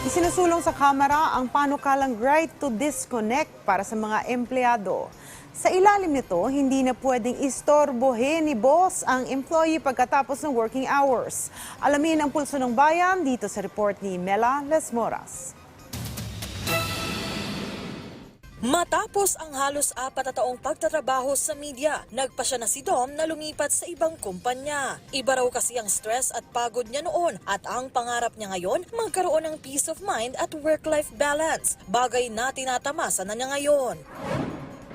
Isinusulong sa Kamara ang panukalang right to disconnect para sa mga empleyado. Sa ilalim nito, hindi na pwedeng istorbohin ni boss ang employee pagkatapos ng working hours. Alamin ang pulso ng bayan dito sa report ni Mela Lesmoras. Matapos ang halos apat na taong pagtatrabaho sa media, nagpa siya na si Dom na lumipat sa ibang kumpanya. Iba raw kasi ang stress at pagod niya noon at ang pangarap niya ngayon, magkaroon ng peace of mind at work-life balance. Bagay na tinatamasa na niya ngayon.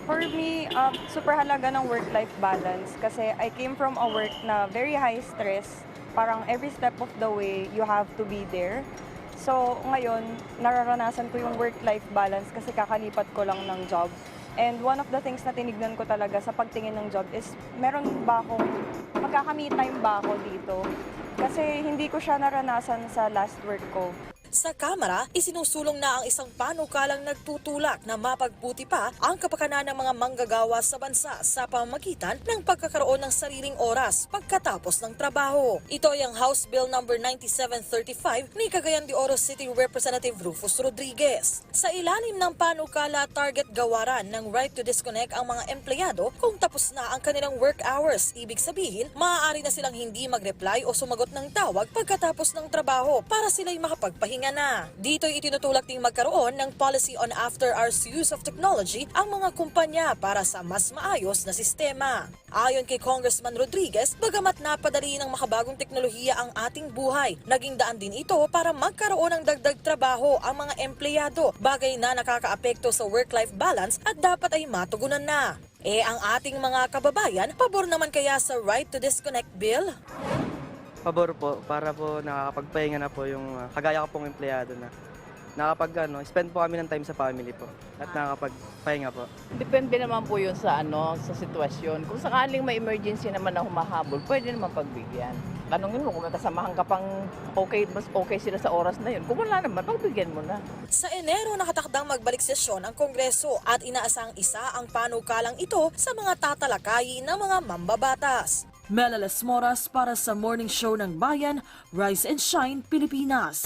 For me, um, super halaga ng work-life balance kasi I came from a work na very high stress. Parang every step of the way, you have to be there. So ngayon, nararanasan ko yung work-life balance kasi kakalipat ko lang ng job. And one of the things na tinignan ko talaga sa pagtingin ng job is, meron ba akong, magkaka-me time ba ako dito? Kasi hindi ko siya naranasan sa last work ko. Sa Kamara, isinusulong na ang isang panukalang nagtutulak na mapagbuti pa ang kapakanan ng mga manggagawa sa bansa sa pamamagitan ng pagkakaroon ng sariling oras pagkatapos ng trabaho. Ito ay ang House Bill No. 9735 ni Cagayan de Oro City Representative Rufus Rodriguez. Sa ilalim ng panukala, target gawaran ng right to disconnect ang mga empleyado kung tapos na ang kanilang work hours. Ibig sabihin, maaari na silang hindi mag-reply o sumagot ng tawag pagkatapos ng trabaho para sila'y makapagpahinga na. Dito'y itinutulak ding magkaroon ng policy on after-hours use of technology ang mga kumpanya para sa mas maayos na sistema. Ayon kay Congressman Rodriguez, bagamat napadali ng makabagong teknolohiya ang ating buhay, naging daan din ito para magkaroon ng dagdag trabaho ang mga empleyado, bagay na nakakaapekto sa work-life balance at dapat ay matugunan na. Eh ang ating mga kababayan, pabor naman kaya sa right to disconnect bill? Pabor po para po nakakapagpahinga na po yung ah, kagaya ko pong empleyado na nakapag ano, spend po kami ng time sa family po at nakakapagpahinga po. Depende naman po yun sa ano sa sitwasyon. Kung sakaling may emergency naman na humahabol, pwede naman pagbigyan. Tanongin mo kung may kasamahan ka pang okay, mas okay sila sa oras na yun. Kung wala naman, pagbigyan mo na. Sa Enero nakatakdang magbalik sesyon ang Kongreso at inaasang isa ang panukalang ito sa mga tatalakayin ng mga mambabatas. Mela Moras para sa Morning Show ng Bayan, Rise and Shine, Pilipinas.